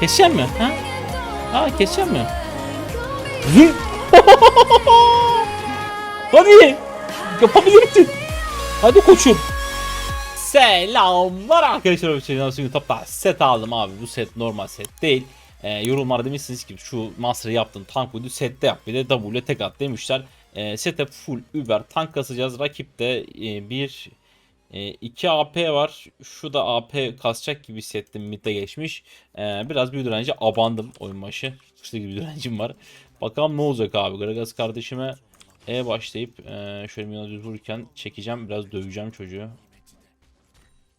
Kesecek mi? Ha? Ha kesecek mi? Zı- Hadi. Yapabilirsin. Hadi koçum. Selamlar arkadaşlar. Nasıl topta set aldım abi. Bu set normal set değil. Ee, yorumlarda demişsiniz ki şu master'ı yaptın tank uydu sette yap bir de W tek at demişler. Ee, sete full Uber tank kasacağız. Rakipte e, bir e, 2 AP var. Şu da AP kasacak gibi hissettim. Mid'de geçmiş. Ee, biraz bir direnci abandım oyun başı. İşte gibi bir direncim var. Bakalım ne olacak abi. Gragas kardeşime E başlayıp e, şöyle düz vururken çekeceğim. Biraz döveceğim çocuğu.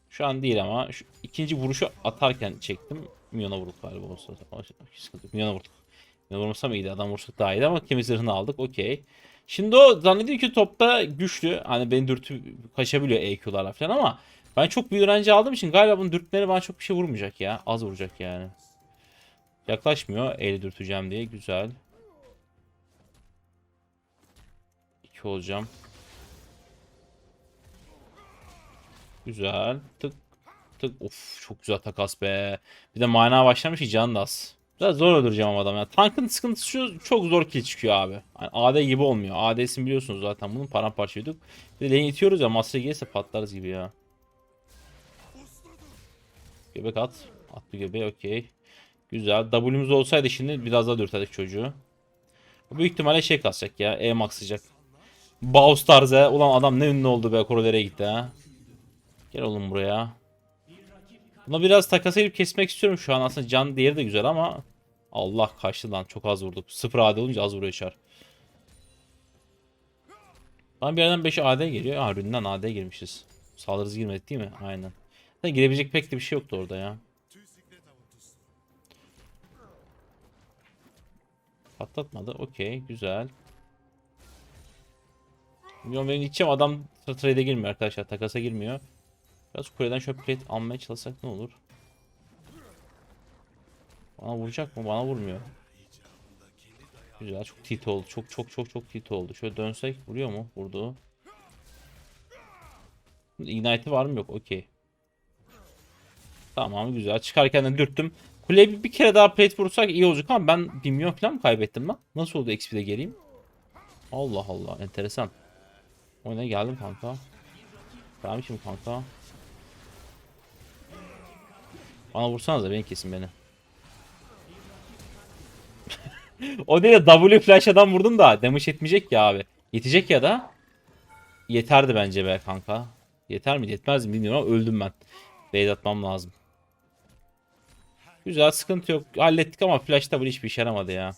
Şu an değil ama şu ikinci vuruşu atarken çektim. Milyona vurduk galiba olsa. Vurduk. Milyona vurmasam iyiydi. Adam vursak daha iyiydi ama kemik zırhını aldık. Okey. Şimdi o zannediyor ki topta güçlü. Hani beni dürtü kaçabiliyor EQ'larla falan ama ben çok büyük öğrenci aldığım için galiba bunun dürtmeleri bana çok bir şey vurmayacak ya. Az vuracak yani. Yaklaşmıyor. Eli dürteceğim diye. Güzel. 2 olacağım. Güzel. Tık tık. Of çok güzel takas be. Bir de mana başlamış ki can da az. Biraz zor öldüreceğim ama adam ya. Tankın sıkıntısı şu çok zor kill çıkıyor abi. Yani AD gibi olmuyor. AD'sini biliyorsunuz zaten bunun paramparça yedik. Bir de lane itiyoruz ya Master gelirse patlarız gibi ya. Göbek at. At bir göbeği okey. Güzel. W'muz olsaydı şimdi biraz daha dürterdik çocuğu. Büyük ihtimalle şey kasacak ya. E maxlayacak. Baus tarzı. Ulan adam ne ünlü oldu be. Korolere gitti ha. Gel oğlum buraya. Buna biraz takas edip kesmek istiyorum şu an. Aslında can değeri de güzel ama Allah kaçtı lan. Çok az vurduk. Sıfır AD olunca az vuruyor çar. Lan bir yerden 5 AD geliyor. Ha ründen AD girmişiz. Saldırız girmedik değil mi? Aynen. Zaten girebilecek pek de bir şey yoktu orada ya. Patlatmadı. Okey. Güzel. Milyon benim gideceğim. Adam trade'e girmiyor arkadaşlar. Takasa girmiyor. Biraz kuleden şöyle plate almaya çalışsak ne olur? Bana vuracak mı? Bana vurmuyor. Güzel. Çok tit oldu. Çok çok çok çok tit oldu. Şöyle dönsek vuruyor mu? Vurdu. Ignite'i var mı? Yok. Okey. Tamam güzel. Çıkarken de dürttüm. Kuleye bir, bir kere daha plate vursak iyi olacak ama ben 1 milyon falan mı kaybettim lan? Nasıl oldu XP'de geleyim? Allah Allah. Enteresan. Oyuna geldim kanka. Şimdi kanka. Bana vursanız da beni kesin beni. o değil de W flash'dan vurdum da damage etmeyecek ya abi. Yetecek ya da. Yeterdi bence be kanka. Yeter mi yetmez mi bilmiyorum ama öldüm ben. Base atmam lazım. Güzel sıkıntı yok. Hallettik ama flash W hiçbir işe yaramadı ya.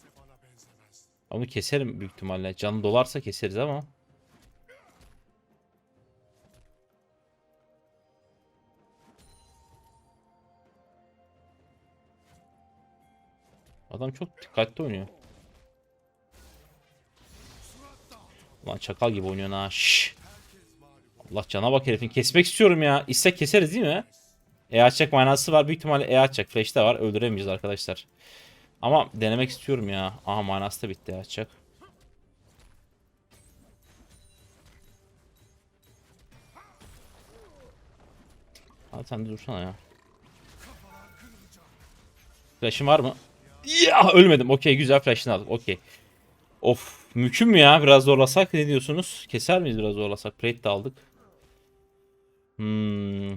Onu keserim büyük ihtimalle. Canı dolarsa keseriz ama. Adam çok dikkatli oynuyor. Ulan çakal gibi oynuyor ha. Şşş. Allah cana bak herifin. Kesmek istiyorum ya. İstek keseriz değil mi? E açacak manası var. Büyük ihtimalle E açacak. Flash de var. Öldüremeyeceğiz arkadaşlar. Ama denemek istiyorum ya. Aha manası da bitti. E açacak. Abi sen de dursana ya. Flash'ın var mı? Ya ölmedim. Okey güzel flash'ını aldık. Okey. Of mümkün mü ya? Biraz zorlasak ne diyorsunuz? Keser miyiz biraz zorlasak? Plate de aldık. Hmm.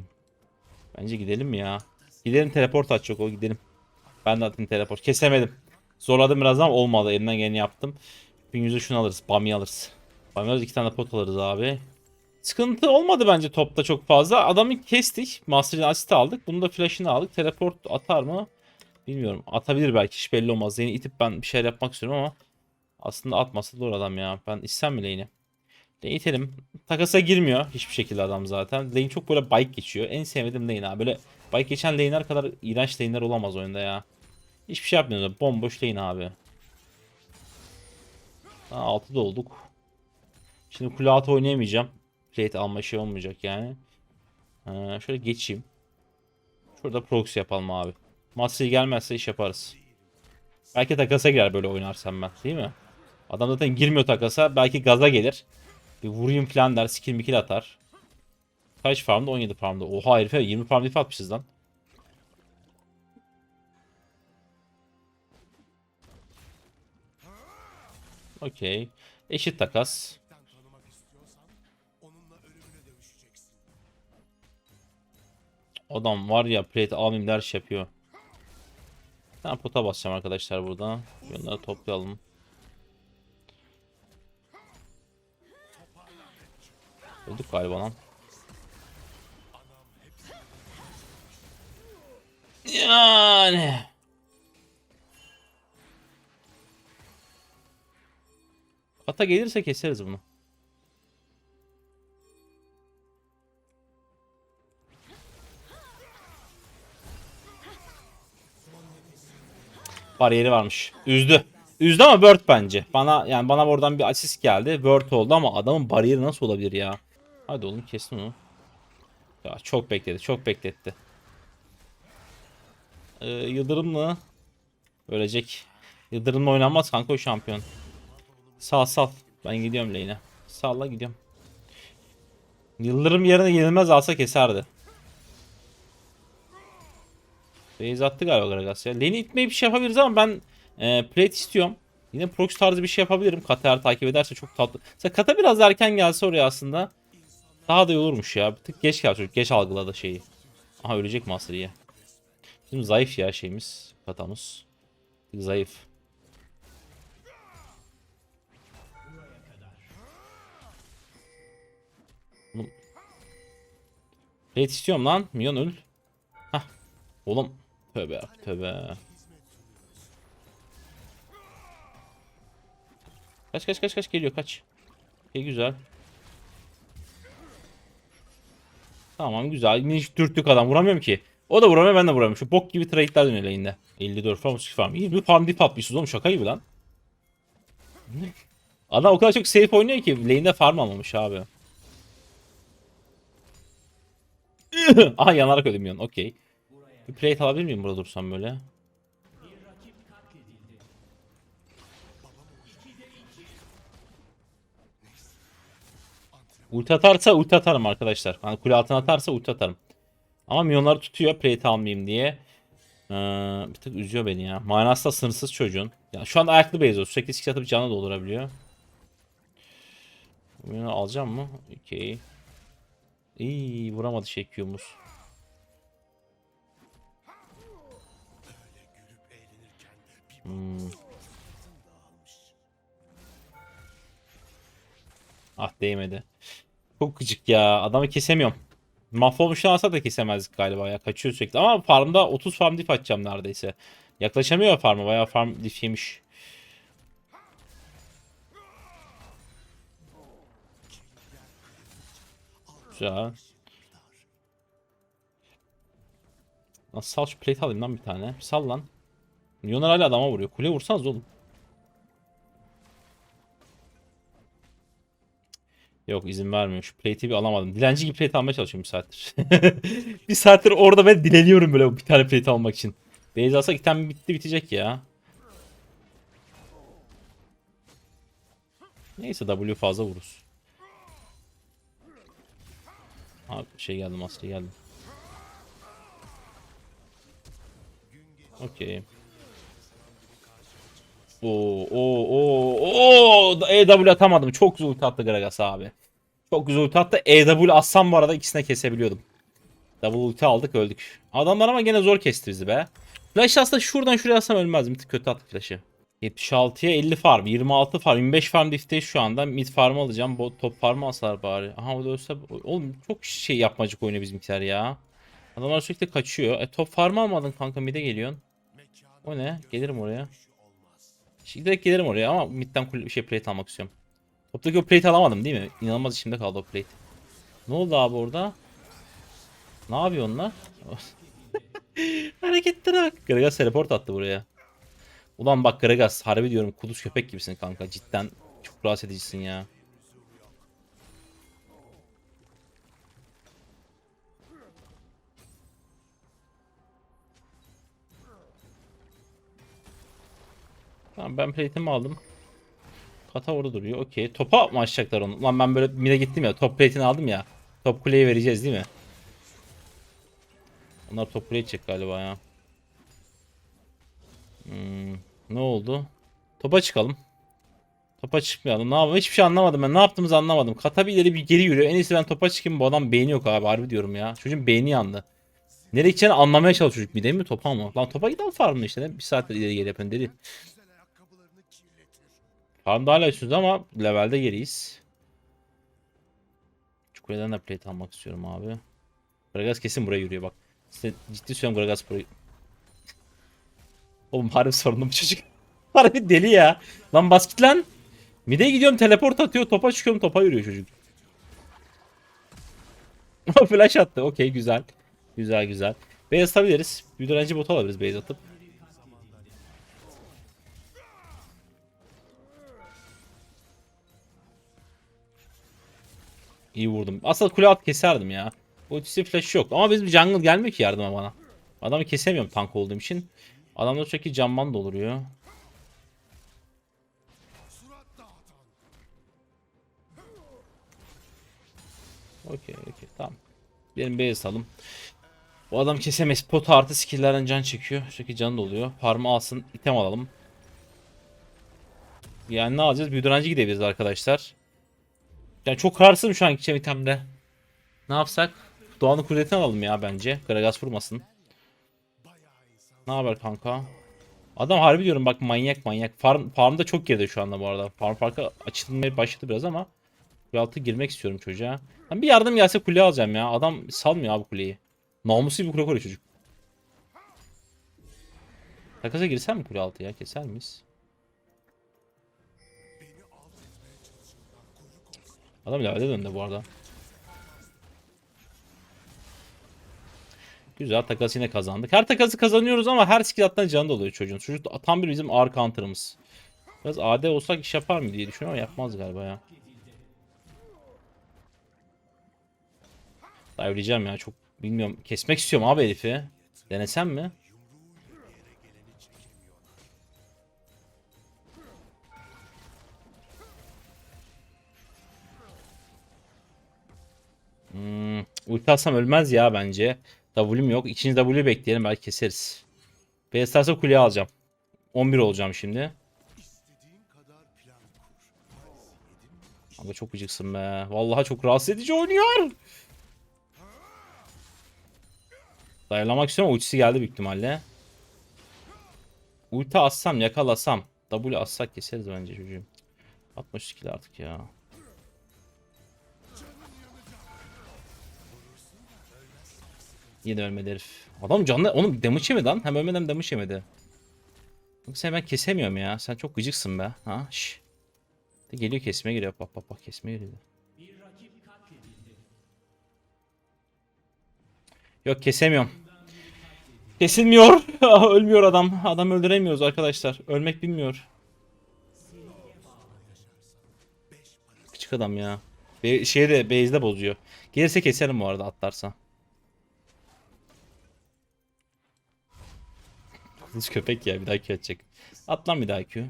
Bence gidelim ya? Gidelim teleport açacak o gidelim. Ben de atayım teleport. Kesemedim. Zorladım biraz ama olmadı. Elimden geleni yaptım. 1100'e şunu alırız. Bami alırız. Bami alırız. iki tane pot alırız abi. Sıkıntı olmadı bence topta çok fazla. Adamı kestik. Master'ın asist aldık. Bunu da flash'ını aldık. Teleport atar mı? Bilmiyorum. Atabilir belki. Hiç belli olmaz. Lane'i itip ben bir şeyler yapmak istiyorum ama aslında atmasa doğru adam ya. Ben istem mi lane'i? Lane itelim. Takasa girmiyor hiçbir şekilde adam zaten. Lane çok böyle bike geçiyor. En sevmediğim lane abi. Böyle bike geçen lane'ler kadar iğrenç lane'ler olamaz oyunda ya. Hiçbir şey yapmıyoruz. Bomboş lane abi. Daha 6'da olduk. Şimdi kule altı oynayamayacağım. Plate alma şey olmayacak yani. Ee, şöyle geçeyim. Şurada proxy yapalım abi. Matsi gelmezse iş yaparız. Belki takasa girer böyle oynarsam ben değil mi? Adam zaten girmiyor takasa. Belki gaza gelir. Bir vurayım falan der. Skill mikil atar. Kaç farmda? 17 farmda. Oha herife 20 farm dif atmışız lan. Okey. Eşit takas. Adam var ya plate almayayım der şey yapıyor. Ben pota basacağım arkadaşlar burada. Bunları toplayalım. Öldük galiba lan. Yani. Ata gelirse keseriz bunu. Bariyeri varmış. Üzdü. Üzdü ama Bird bence. Bana yani bana oradan bir asist geldi. Bird oldu ama adamın bariyeri nasıl olabilir ya? Hadi oğlum kesin onu. Ya çok bekledi. Çok bekletti. Ee, Yıldırımlı. Ölecek. Yıldırımla oynanmaz kanka o şampiyon. Sal sal. Ben gidiyorum lane'e. Salla gidiyorum. Yıldırım yerine yenilmez alsa keserdi. Base attı galiba Gragas ya. Lane'i itmeyi bir şey yapabiliriz ama ben e, plate istiyorum. Yine prox tarzı bir şey yapabilirim. Kata eğer takip ederse çok tatlı. Mesela Kata biraz erken gelse oraya aslında. Daha da iyi olurmuş ya. Bir tık geç geldi çocuk. Geç algıladı şeyi. Aha ölecek Master ya. Bizim zayıf ya şeyimiz. Katamız. Zayıf. Plate istiyorum lan. Milyon öl. Hah. Oğlum. Tövbe tövbe. Kaç kaç kaç kaç geliyor kaç. İyi güzel. Tamam güzel. Hiç dürttük adam vuramıyorum ki. O da vuramıyor ben de vuramıyorum. Şu bok gibi trade'ler dönüyor lane'de. 54 farm 32 farm. 20 farm dip atmışız oğlum şaka gibi lan. Adam o kadar çok safe oynuyor ki lane'de farm almamış abi. Aha yanarak ödemiyorsun okey. Bir plate alabilir miyim burada dursam böyle? Ulti atarsa ulti atarım arkadaşlar. Hani kule altına atarsa ulti atarım. Ama milyonları tutuyor plate almayayım diye. Ee, bir tık üzüyor beni ya. Manası sınırsız çocuğun. Ya şu anda ayaklı base Sürekli skill atıp canı doldurabiliyor. Bunu alacağım mı? Okey. İyi vuramadı şey Q'muz. Hmm. Ah değmedi. Çok gıcık ya. Adamı kesemiyorum. Mahvolmuştan alsa da kesemezdik galiba ya. Kaçıyor sürekli. Ama farmda 30 farm diff atacağım neredeyse. Yaklaşamıyor farma. Bayağı farm diff yemiş. Güzel. Nasıl sal şu plate alayım lan bir tane. Sal lan. Milyonlar hala adama vuruyor. Kule vursanız oğlum. Yok izin vermiyor. Şu plate'i bir alamadım. Dilenci gibi plate almaya çalışıyorum bir saattir. bir saattir orada ben dileniyorum böyle bir tane plate almak için. Beyaz alsak item bitti bitecek ya. Neyse W fazla vururuz. Abi şey geldi maske geldi. Okey. Oo oo oo oo EW atamadım. Çok güzel ulti attı Gragas abi. Çok güzel ulti attı. EW assam bu arada ikisine kesebiliyordum. Double ulti aldık öldük. Adamlar ama gene zor kesti bizi be. Flash aslında şuradan şuraya atsam ölmezdim. Bir tık kötü attı flash'ı. 76'ya 50 farm, 26 farm, 25 farm difteyiz şu anda. Mid farm alacağım. Bot top farm alsalar bari. Aha o da ölse... Oğlum çok şey yapmacık oynuyor bizimkiler ya. Adamlar sürekli kaçıyor. E top farm almadın kanka mid'e geliyorsun. O ne? Gelirim oraya. Şimdi direkt gelirim oraya ama midden kule- şey plate almak istiyorum. Toptaki o plate alamadım değil mi? İnanılmaz içimde kaldı o plate. Ne oldu abi orada? Ne yapıyor onlar? Hareketlere bak. Gragas teleport attı buraya. Ulan bak Gragas harbi diyorum kuduz köpek gibisin kanka. Cidden çok rahatsız edicisin ya. Tamam ben plate'imi aldım. Kata orada duruyor. Okey. Topa mı açacaklar onu? Lan ben böyle mide gittim ya. Top plate'ini aldım ya. Top kuleyi vereceğiz değil mi? Onlar top kuleye çek galiba ya. Hmm, ne oldu? Topa çıkalım. Topa çıkmayalım. Ne yapalım? Hiçbir şey anlamadım ben. Ne yaptığımızı anlamadım. Kata bir ileri bir geri yürüyor. En iyisi ben topa çıkayım. Bu adam beyni yok abi. Harbi diyorum ya. Çocuğun beyni yandı. Nereye gideceğini anlamaya çalışıyor çocuk. De mi topa mı? Lan topa giden farmı işte. Bir saattir ileri geri yapın dedi. Farmda hala üstünüz ama levelde geriyiz. Çukureden de plate almak istiyorum abi. Gragas kesin buraya yürüyor bak. Size ciddi söylüyorum Gragas buraya. Oğlum harbi sorunlu bu çocuk. harbi deli ya. Lan bas git lan. Mid'e gidiyorum teleport atıyor topa çıkıyorum topa yürüyor çocuk. Flash attı okey güzel. Güzel güzel. Base atabiliriz. Bir direnci bot alabiliriz base atıp. İyi vurdum. Asıl kule at keserdim ya. Ultisi flash yok. Ama bizim jungle gelmiyor ki yardıma bana. Adamı kesemiyorum tank olduğum için. Adamda sürekli camman doluruyor. Okey okey tamam. Benim base alalım. O adam kesemez. Pot artı skill'lerden can çekiyor. Sürekli can doluyor. Farmı alsın. item alalım. Yani ne alacağız? Büyüdürenci gidebiliriz arkadaşlar. Yani çok kararsızım şu an gideceğim itemde. Ne yapsak? Doğan'ın kudretini alalım ya bence. Gragas vurmasın. Ne haber kanka? Adam harbi diyorum bak manyak manyak. Farm, farmda çok geride şu anda bu arada. Farm farkı açılmaya başladı biraz ama. Kule altı girmek istiyorum çocuğa. Lan bir yardım gelse kule alacağım ya. Adam salmıyor abi kuleyi. Namusu bir kule koruyor çocuk. Takasa girsem mi kule altı ya? Keser miyiz? Adam levelde döndü bu arada. Güzel takas yine kazandık. Her takası kazanıyoruz ama her skill attan canı doluyor çocuğun. Çocuk tam bir bizim ağır counter'ımız. Biraz AD olsak iş yapar mı diye düşünüyorum ama yapmaz galiba ya. Dive'leyeceğim ya çok bilmiyorum. Kesmek istiyorum abi herifi. Denesem mi? Ulti atsam ölmez ya bence. W'm yok. İkinci W bekleyelim belki keseriz. BSR'sa kuleye alacağım. 11 olacağım şimdi. Ama çok gıcıksın be. Vallahi çok rahatsız edici oynuyor. Dayalamak istiyorum. Ultisi geldi büyük ihtimalle. Ulti assam yakalasam. W assak keseriz bence çocuğum. 60 kill artık ya. Yine ölmedi herif. Adam canlı onun damage yemedi lan. Hem ölmeden damage yemedi. Sen ben kesemiyorum ya. Sen çok gıcıksın be. Ha şş. De geliyor kesmeye geliyor. Bak bak bak kesmeye geliyor. Yok kesemiyorum. Kesilmiyor. Ölmüyor adam. Adam öldüremiyoruz arkadaşlar. Ölmek bilmiyor. Küçük adam ya. Be şeyi de base'de bozuyor. Gelirse keserim bu arada atlarsa. Kılıç köpek ya bir daha Q atacak. At lan bir daha Q.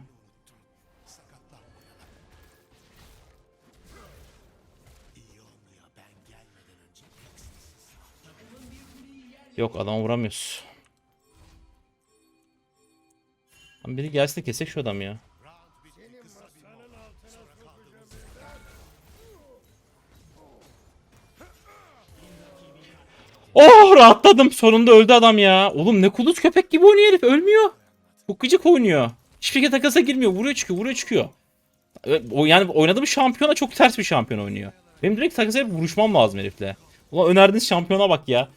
Yok adam vuramıyoruz. Lan biri gelsin de kesek şu adam ya. Oh rahatladım. Sonunda öldü adam ya. Oğlum ne kuluç köpek gibi oynuyor herif. Ölmüyor. Çok gıcık oynuyor. Hiçbir takasa girmiyor. Vuruyor çıkıyor. Vuruyor çıkıyor. O yani oynadığım şampiyona çok ters bir şampiyon oynuyor. Benim direkt takasa hep vuruşmam lazım herifle. Ulan önerdiğiniz şampiyona bak ya.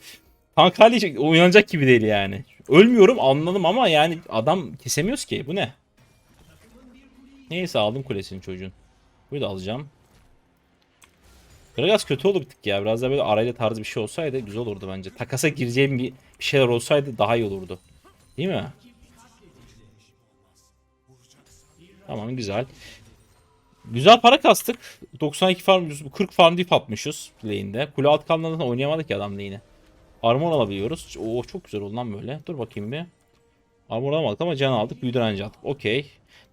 Tank hali oynanacak gibi değil yani. Ölmüyorum anladım ama yani adam kesemiyoruz ki. Bu ne? Neyse aldım kulesini çocuğun. Bunu da alacağım. Gragas kötü oldu bir ya. Biraz da böyle arayla tarzı bir şey olsaydı güzel olurdu bence. Takasa gireceğim bir, bir şeyler olsaydı daha iyi olurdu. Değil mi? Tamam güzel. Güzel para kastık. 92 farm, 40 farm dip atmışız lane'de. Kule alt kanalından oynayamadık ya adam lane'i. Armor alabiliyoruz. Oo çok güzel oldu lan böyle. Dur bakayım bir. Armor alamadık ama can aldık. Büyü direnci aldık. Okey.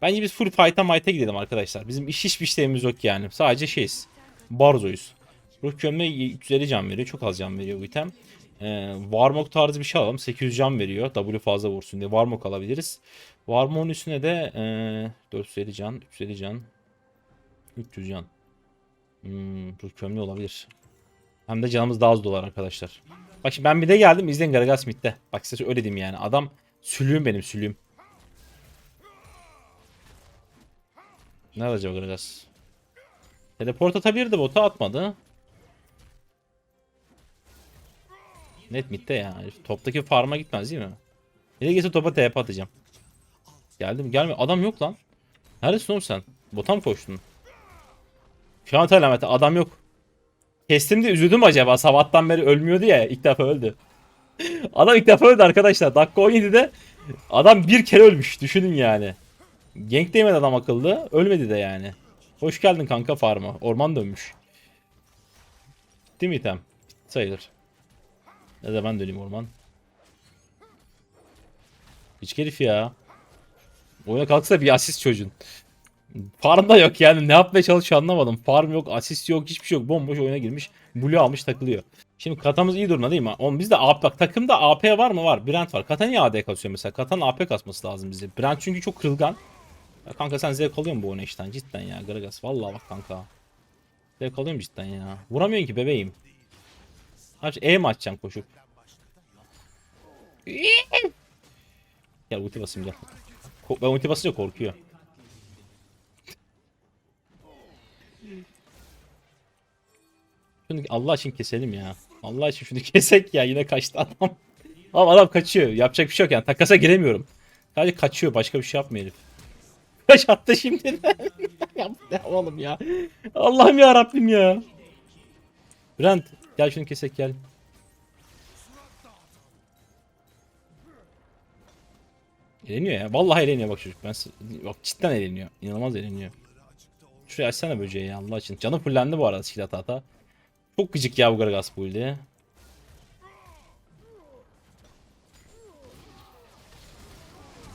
Bence biz full fight'a might'a gidelim arkadaşlar. Bizim iş hiçbir işlemimiz yok yani. Sadece şeyiz. Barzo'yuz. Ruh gömme 350 can veriyor. Çok az can veriyor bu item. Ee, Warmok tarzı bir şey alalım. 800 can veriyor. W fazla vursun diye Warmok alabiliriz. Warmok'un üstüne de ee, 450 can, 350 can. 300 can. Hmm, bu kömlü olabilir. Hem de canımız daha az dolar arkadaşlar. Bak şimdi ben bir de geldim izleyin Gragas midde. Bak size öyle diyeyim yani. Adam sülüğüm benim sülüğüm. Nerede acaba Gragas? Teleport atabilirdi bota atmadı. Net midde ya. Toptaki farma gitmez değil mi? De gelse topa TP atacağım. Geldim gelme. Adam yok lan. Neredesin oğlum sen? Bota mı koştun? Şu alameti adam yok. Kestim de üzüldüm acaba. Sabahtan beri ölmüyordu ya. ilk defa öldü. adam ilk defa öldü arkadaşlar. Dakika 17'de adam bir kere ölmüş. Düşünün yani. Gank değmedi adam akıllı. Ölmedi de yani. Hoş geldin kanka farma. Orman dönmüş. Bitti mi item? Sayılır. Ya da ben döneyim orman. Hiç herif ya. Oyuna kalksa bir asist çocuğun. Farm da yok yani ne yapmaya çalışıyor anlamadım. Farm yok, asist yok, hiçbir şey yok. Bomboş oyuna girmiş. Blue almış takılıyor. Şimdi katamız iyi durumda değil mi? Oğlum bizde AP bak takımda AP var mı? Var. Brent var. Kata niye AD kasıyor mesela? Kata'nın AP kasması lazım bize. Brent çünkü çok kırılgan. Ya kanka sen zevk alıyor musun bu oyuna işten? Cidden ya Gragas. Vallahi bak kanka. Zevk alıyor musun cidden ya? Vuramıyorsun ki bebeğim. Aç E mi açacaksın koşup? Gel ulti basayım gel. Ko- Ben ulti basınca korkuyor. Şunu Allah için keselim ya. Allah için şunu kesek ya yine kaçtı adam. Ama adam kaçıyor. Yapacak bir şey yok yani. Takasa giremiyorum. Sadece kaçıyor. Başka bir şey yapmıyor herif. Kaç attı şimdi Yaptı oğlum ya. Allah'ım ya Rabbim ya. Brent gel şunu kesek gel. Eğleniyor ya. Vallahi eğleniyor bak çocuk. Ben bak cidden eğleniyor. İnanılmaz eğleniyor. Şuraya açsana böceği ya Allah için. Canı fullendi bu arada skill ata ata. Çok gıcık ya bu Gragas build'i.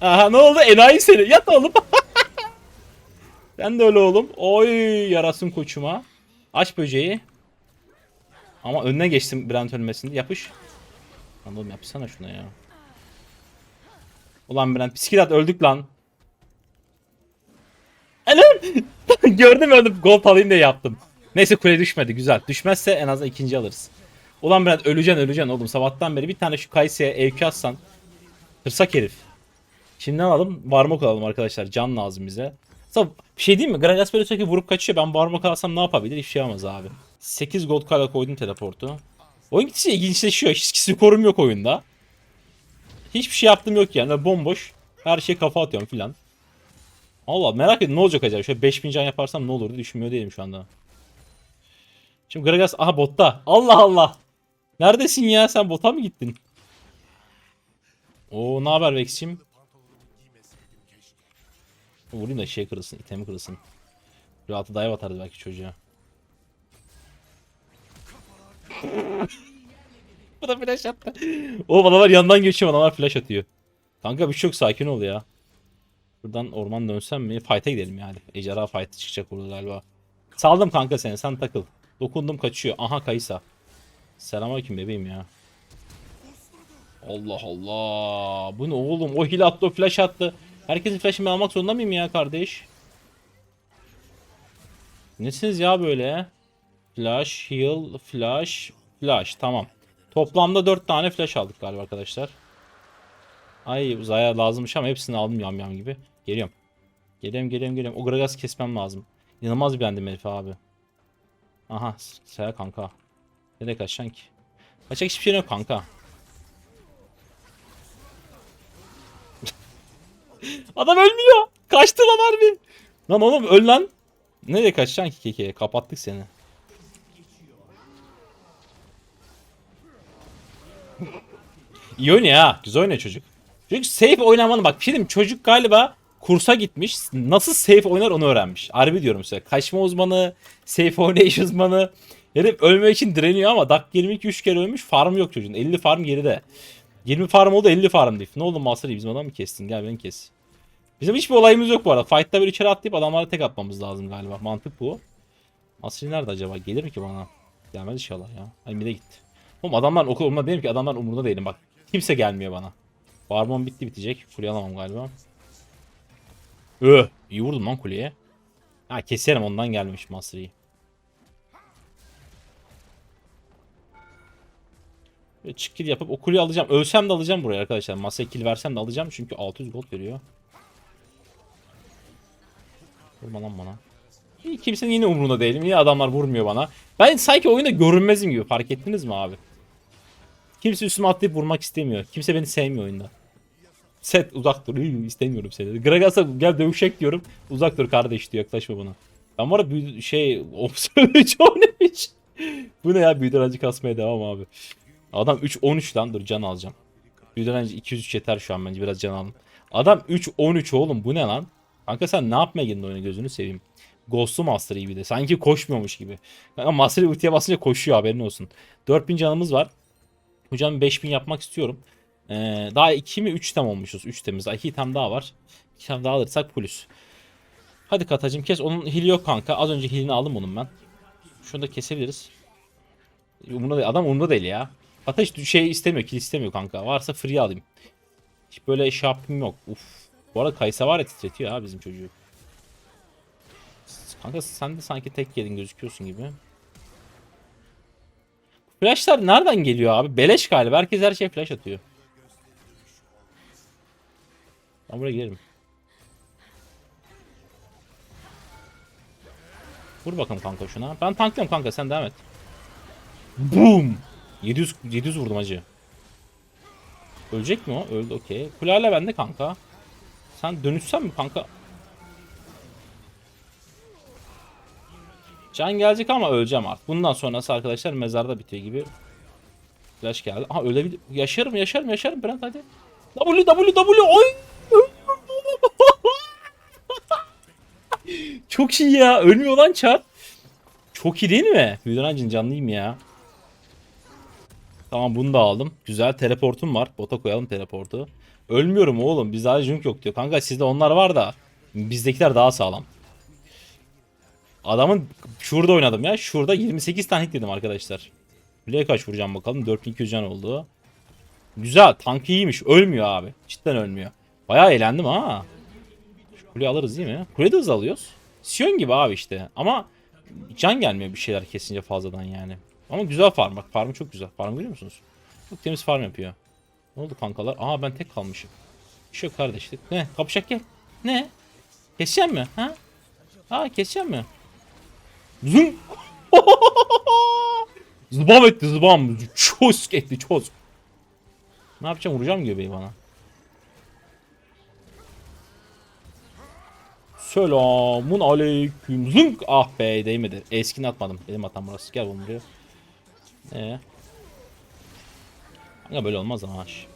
Aha ne oldu? Enayi seni. Yat oğlum. Sen de öyle oğlum. Oy yarasın koçuma. Aç böceği. Ama önüne geçtim Brent ölmesinde. Yapış. Lan oğlum yapsana şuna ya. Ulan Brent psikilat öldük lan. Anam! Gördüm öldüm. Gold alayım diye yaptım. Neyse kule düşmedi güzel. Düşmezse en azından ikinci alırız. Ulan Brent öleceksin öleceksin oğlum. Sabahtan beri bir tane şu Kayse'ye EQ atsan. Tırsak herif. Şimdi ne alalım? Varmok alalım arkadaşlar. Can lazım bize. Mesela bir şey değil mi? Gragas böyle sürekli vurup kaçıyor. Ben Varmok alsam ne yapabilir? Hiçbir şey yapamaz abi. 8 gold kala koydum teleportu. Oyun gittikçe ilginçleşiyor. Hiç skorum yok oyunda. Hiçbir şey yaptım yok yani. Böyle Bomboş. Her şeye kafa atıyorum filan. Allah merak ettim ne olacak acaba? Şöyle 5000 can yaparsam ne olur düşünmüyor değilim şu anda. Şimdi Gragas aha botta. Allah Allah. Neredesin ya? Sen bota mı gittin? Oo ne haber Vex'cim? Vurayım da şey kırılsın, itemi kırılsın. Rahatı dive atarız belki çocuğa. Bu da flash attı. O adamlar yandan geçiyor adamlar flash atıyor. Kanka bir şey yok sakin ol ya. Buradan orman dönsem mi? Fight'a gidelim yani. Ejderha fight'ı çıkacak burada galiba. Saldım kanka seni sen takıl. Dokundum kaçıyor. Aha Kaysa. Selamünaleyküm bebeğim ya. Allah Allah. Bu ne oğlum? O heal attı, o flash attı. Herkesin flash'ını almak zorunda mıyım ya kardeş? Nesiniz ya böyle? Flash, heal, flash, flash. Tamam. Toplamda 4 tane flash aldık galiba arkadaşlar. Ay Zaya lazımmış ama hepsini aldım yam yam gibi. Geliyorum. Geliyorum geliyorum geliyorum. O Gragas kesmem lazım. İnanılmaz beğendim herifi abi. Aha Zaya kanka. Nereye kaçacaksın ki? Kaçacak hiçbir şey yok kanka. Adam ölmüyor. Kaçtı lan harbi. Lan oğlum öl lan. Nereye kaçacaksın ki kekeye? Kapattık seni. İyi oynuyor ha. Güzel oynuyor çocuk. Çocuk safe oynamanı bak mi? Çocuk galiba kursa gitmiş. Nasıl safe oynar onu öğrenmiş. Harbi diyorum size. Kaçma uzmanı, safe oynayış uzmanı. Herif ölmek için direniyor ama dak 22 3 kere ölmüş. Farm yok çocuğun. 50 farm geride. 20 farm oldu 50 farm değil. Ne oldu Master bizim adam mı kestin? Gel beni kes. Bizim hiçbir olayımız yok bu arada. Fight'ta böyle içeri atlayıp adamlara tek atmamız lazım galiba. Mantık bu. Master nerede acaba? Gelir mi ki bana? Gelmez inşallah ya. Ay bir de gitti. Oğlum adamlar okul umurunda değilim ki adamlar umurunda değilim bak. Kimse gelmiyor bana. Barbon bitti bitecek. Kuleyi alamam galiba. Öh. iyi vurdum lan kuleye. Ha keserim ondan gelmiş Mastery'i. Böyle yapıp o alacağım. Ölsem de alacağım buraya arkadaşlar. Masaya kill versem de alacağım çünkü 600 gold veriyor. Vurma lan bana. İyi, kimsenin yine umurunda değilim. Yine adamlar vurmuyor bana. Ben sanki oyunda görünmezim gibi fark ettiniz mi abi? Kimse üstüme atlayıp vurmak istemiyor. Kimse beni sevmiyor oyunda. Set uzak dur. Üy, istemiyorum seni. Gragas'a gel dövüşek diyorum. Uzak dur kardeş diyor. Yaklaşma bana. Ben var şey observatör oynamış. Bu ne ya büyüden acı kasmaya devam abi. Adam 3-13 lan dur can alacağım. Büyüden önce 203 yeter şu an bence biraz can alın. Adam 3-13 oğlum bu ne lan? Kanka sen ne yapmaya geldin oyuna gözünü seveyim. Ghost'lu Master iyi bir de. Sanki koşmuyormuş gibi. Kanka Master ultiye basınca koşuyor haberin olsun. 4000 canımız var. Hocam 5000 yapmak istiyorum. Ee, daha 2 mi 3 tam olmuşuz. 3 temiz. 2 tam daha var. 2 tam daha alırsak plus. Hadi katacım kes. Onun hili yok kanka. Az önce hilini aldım onun ben. Şunu da kesebiliriz. Umurunda değil. Adam umurunda değil ya. Hatta hiç şey istemiyor. Kill istemiyor kanka. Varsa free alayım. Hiç böyle şey yok. Uf. Bu arada Kaysa var ya titretiyor ha bizim çocuğu. Kanka sen de sanki tek yedin gözüküyorsun gibi. Flashlar nereden geliyor abi? Beleş galiba. Herkes her şey flash atıyor. Ben buraya girerim. Vur bakalım kanka şuna. Ben tanklıyorum kanka sen devam et. Boom! 700 700 vurdum acı. Ölecek mi o? Öldü okey. Kule hala bende kanka. Sen dönüşsen mi kanka? Can gelecek ama öleceğim artık. Bundan sonrası arkadaşlar mezarda bitiyor gibi. Flash geldi. Aha ölebilir. Yaşarım yaşarım yaşarım Brent hadi. W W W oy. Çok iyi ya. Ölmüyor lan çar. Çok iyi değil mi? Büyüdürencin canlıyım ya. Tamam bunu da aldım. Güzel teleportum var. Bota koyalım teleportu. Ölmüyorum oğlum. Bizde junk yok diyor. Kanka sizde onlar var da bizdekiler daha sağlam. Adamın şurada oynadım ya. Şurada 28 tane dedim arkadaşlar. Buraya kaç vuracağım bakalım. 4200 can oldu. Güzel. Tank iyiymiş. Ölmüyor abi. Cidden ölmüyor. Bayağı eğlendim ha. Şu kuleyi alırız değil mi? Kuleyi de hız alıyoruz. Sion gibi abi işte. Ama can gelmiyor bir şeyler kesince fazladan yani. Ama güzel farm bak. Farmı çok güzel. Farm görüyor musunuz? Çok temiz farm yapıyor. Ne oldu kankalar? Aa ben tek kalmışım. Bir şey yok kardeşlik. Ne? Kapışak gel. Ne? Keseceğim mi? Ha? Aa keseceğim mi? Zoom. zıbam etti zıbam. Çosk etti çosk. Ne yapacağım vuracağım göbeği bana. Selamun aleyküm. Zınk. Ah be değmedi. Eskini atmadım. Benim hatam burası. Gel bunu buraya. Ee. Kanka böyle olmaz ama haş.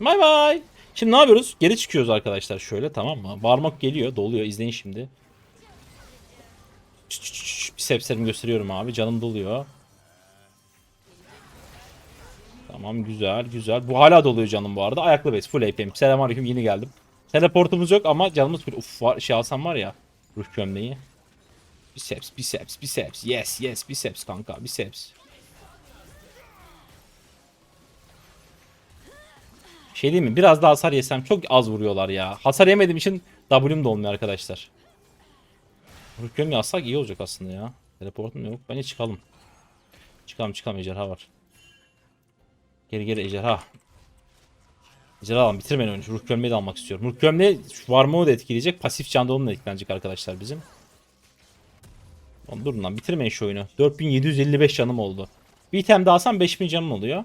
Bay bay. Şimdi ne yapıyoruz? Geri çıkıyoruz arkadaşlar şöyle tamam mı? Barmak geliyor, doluyor. İzleyin şimdi. Bisepslerimi gösteriyorum abi. Canım doluyor. Tamam güzel güzel. Bu hala doluyor canım bu arada. Ayaklı base full AP'm. Selamünaleyküm yeni geldim. Teleportumuz yok ama canımız full. Uf var, şey alsam var ya. Ruh gömleği. Biceps biceps biceps. Yes yes biceps kanka biceps. Şey değil mi? Biraz daha hasar yesem çok az vuruyorlar ya. Hasar yemediğim için W'm de olmuyor arkadaşlar. Ruh gömleği alsak iyi olacak aslında ya. Teleportum yok. Bence çıkalım. Çıkalım çıkalım ejderha var. Geri geri ejderha. Ejderha alalım bitirmeyin önce. Ruh de almak istiyorum. Ruh gömleği varmoğu da etkileyecek. Pasif can da etkilenecek arkadaşlar bizim. Lan durun lan bitirmeyin şu oyunu. 4755 canım oldu. Bir item daha alsam 5000 canım oluyor.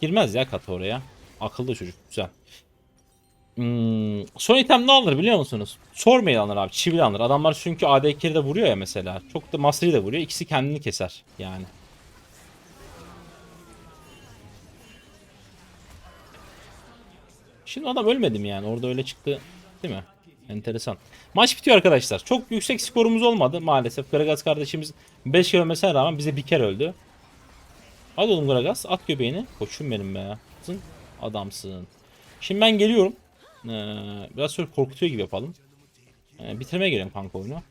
Girmez ya katı oraya. Akıllı çocuk güzel. Hmm, son item ne alır biliyor musunuz? Sormayın alır abi. Çivili alır. Adamlar çünkü AD de vuruyor ya mesela. Çok da Mastery de vuruyor. İkisi kendini keser yani. Şimdi adam ölmedim yani. Orada öyle çıktı. Değil mi? Enteresan. Maç bitiyor arkadaşlar. Çok yüksek skorumuz olmadı maalesef. Gragas kardeşimiz 5 kere ölmesine rağmen bize bir kere öldü. Hadi oğlum Gragas at göbeğini. Koçum benim be. Adamsın. Şimdi ben geliyorum. Ee, biraz şöyle korkutuyor gibi yapalım. Ee, bitirmeye geliyorum kanka oyunu.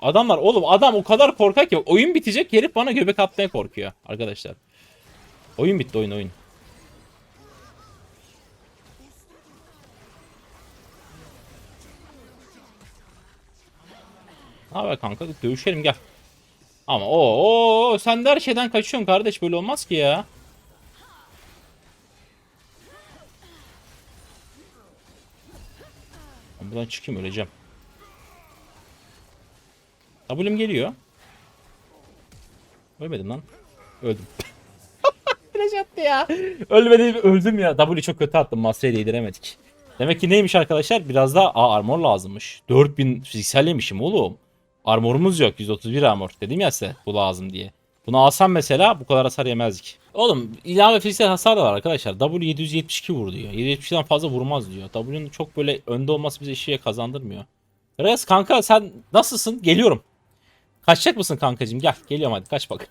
Adamlar oğlum adam o kadar korkak ki oyun bitecek herif bana göbek atmaya korkuyor arkadaşlar. Oyun bitti oyun oyun. Ne haber kanka? Dövüşelim gel. Ama o o sen de her şeyden kaçıyorsun kardeş böyle olmaz ki ya. Ben buradan çıkayım öleceğim. W'm geliyor. Ölmedim lan. Öldüm. Flash attı ya. Ölmedim öldüm ya. W çok kötü attım. Master'e değdiremedik. Demek ki neymiş arkadaşlar? Biraz daha Aa, armor lazımmış. 4000 fiziksel yemişim oğlum. Armorumuz yok. 131 armor. Dedim ya size bu lazım diye. Bunu alsam mesela bu kadar hasar yemezdik. Oğlum ilave fiziksel hasar da var arkadaşlar. W 772 vur diyor. 772'den fazla vurmaz diyor. W'nun çok böyle önde olması bize işe kazandırmıyor. Reyes kanka sen nasılsın? Geliyorum. Kaçacak mısın kankacığım? Gel. Geliyorum hadi kaç bak.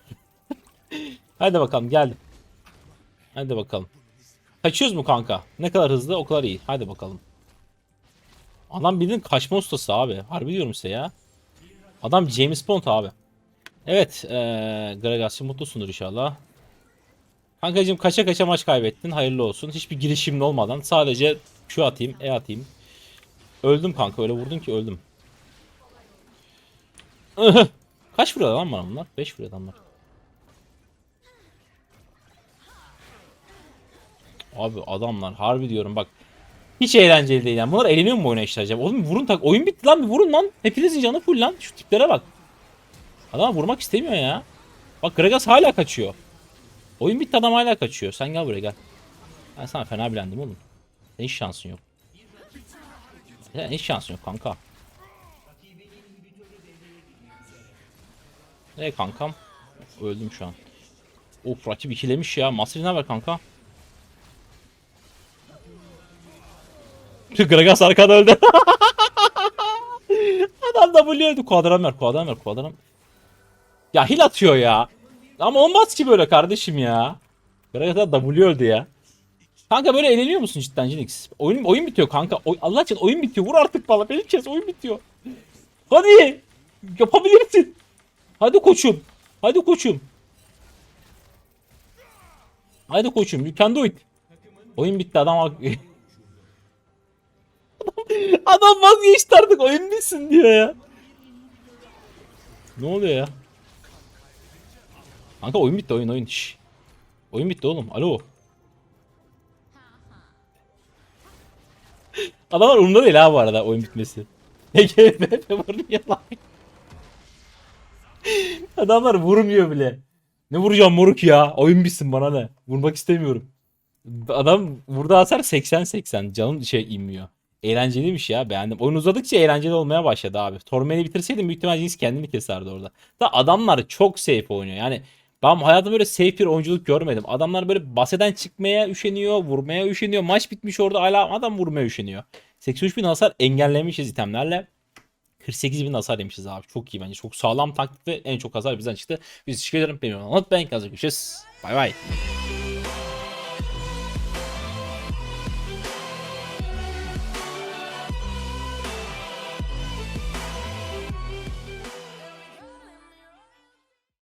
hadi bakalım geldim. Hadi bakalım. Kaçıyoruz mu kanka? Ne kadar hızlı o kadar iyi. Hadi bakalım. Adam bildiğin kaçma ustası abi. Harbi diyorum size ya. Adam James Bond abi. Evet. Ee, Gregas'cığım mutlusundur inşallah. Kankacığım kaça kaça maç kaybettin. Hayırlı olsun. Hiçbir girişimin olmadan sadece Q atayım, E atayım. Öldüm kanka öyle vurdun ki öldüm. Kaç vuruyor lan bana bunlar? 5 vuruyor adamlar. Abi adamlar harbi diyorum bak. Hiç eğlenceli değil yani. Bunlar eğleniyor mu bu oyuna işte acaba? Oğlum vurun tak. Oyun bitti lan bir vurun lan. Hepinizin canı full lan. Şu tiplere bak. Adam vurmak istemiyor ya. Bak Gragas hala kaçıyor. Oyun bitti adam hala kaçıyor. Sen gel buraya gel. Ben sana fena bilendim oğlum. Senin hiç şansın yok. Senin hiç şansın yok kanka. Ne kankam? Öldüm şu an. Of rakip ikilemiş ya. Masri ne haber kanka? Gragas arkada öldü. Adam W öldü. Kuadram ver, kuadram ver, kuadram. Ya hil atıyor ya. Ama olmaz ki böyle kardeşim ya. Gragas da W öldü ya. Kanka böyle eğleniyor musun cidden Jinx? Oyun, oyun bitiyor kanka. Oy, Allah için oyun bitiyor. Vur artık bana. Beni kes oyun bitiyor. Hadi. Yapabilirsin. Hadi koçum. Hadi koçum. Hadi koçum. You can do it. Oyun bitti adam Adam vazgeçti artık oyun bitsin diyor ya. Ne oluyor ya? Kanka oyun bitti oyun oyun. Şş. Oyun bitti oğlum. Alo. Adamlar umurunda değil ha bu arada oyun bitmesi. EGBF vurmuyor lan. Adamlar vurmuyor bile. Ne vuracağım moruk ya? Oyun bitsin bana ne? Vurmak istemiyorum. Adam burada hasar 80-80. Canım şey inmiyor. Eğlenceliymiş ya beğendim. Oyun uzadıkça eğlenceli olmaya başladı abi. Torment'i bitirseydim büyük ihtimalle Jinx kendini keserdi orada. Da adamlar çok safe oynuyor. Yani ben hayatımda böyle safe bir oyunculuk görmedim. Adamlar böyle baseden çıkmaya üşeniyor, vurmaya üşeniyor. Maç bitmiş orada hala adam vurmaya üşeniyor. 83 bin hasar engellemişiz itemlerle. 48 bin hasar yemişiz abi. Çok iyi bence. Çok sağlam taktik ve en çok hasar bizden çıktı. Biz teşekkür ederim. Benim unutmayın. Kazanmışız. Bay bay.